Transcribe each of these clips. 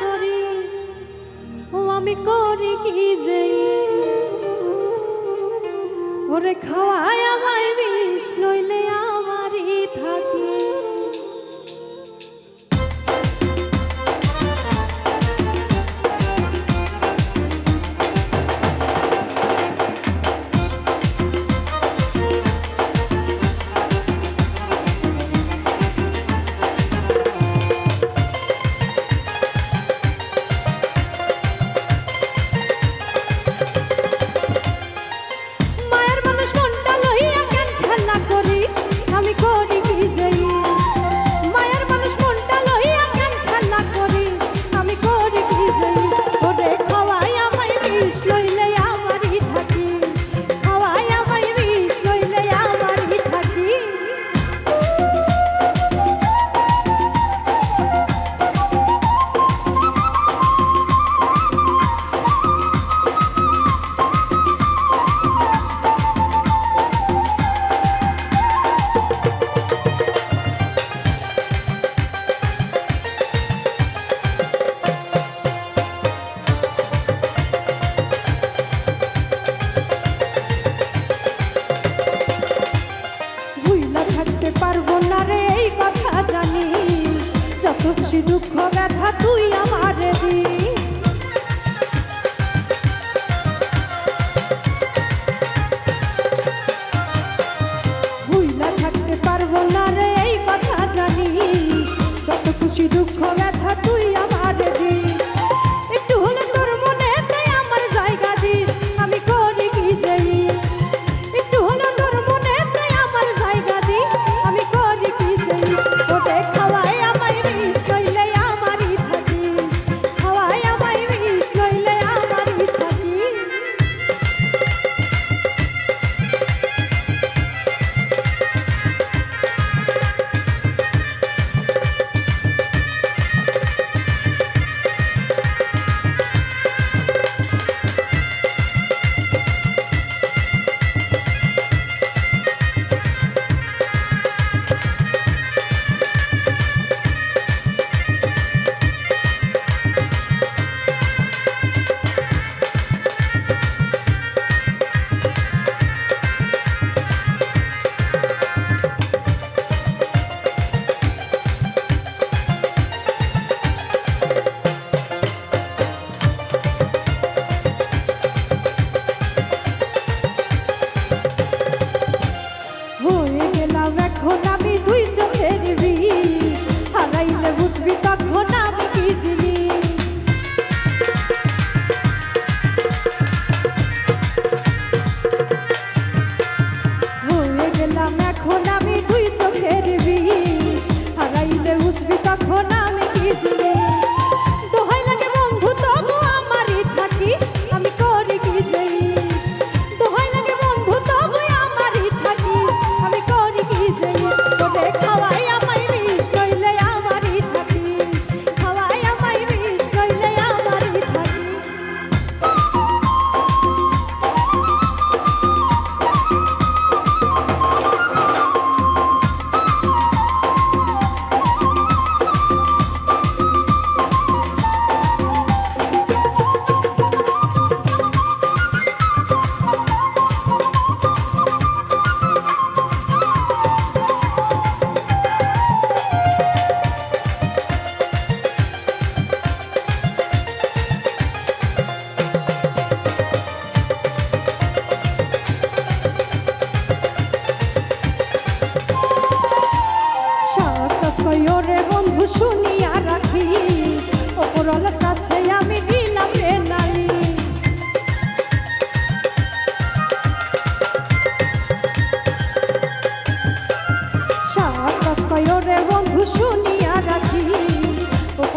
করি। ও আমি করি কি যে? ওরে খাওয়ায় আমায় বিষ নইলে আমারই থাকি।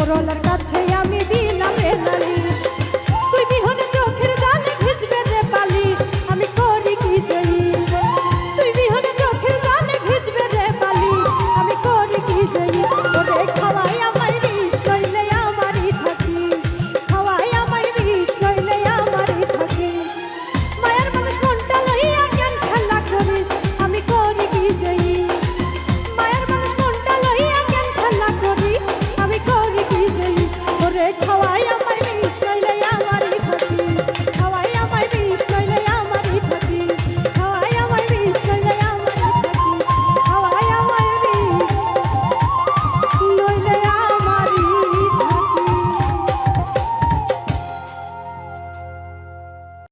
করলার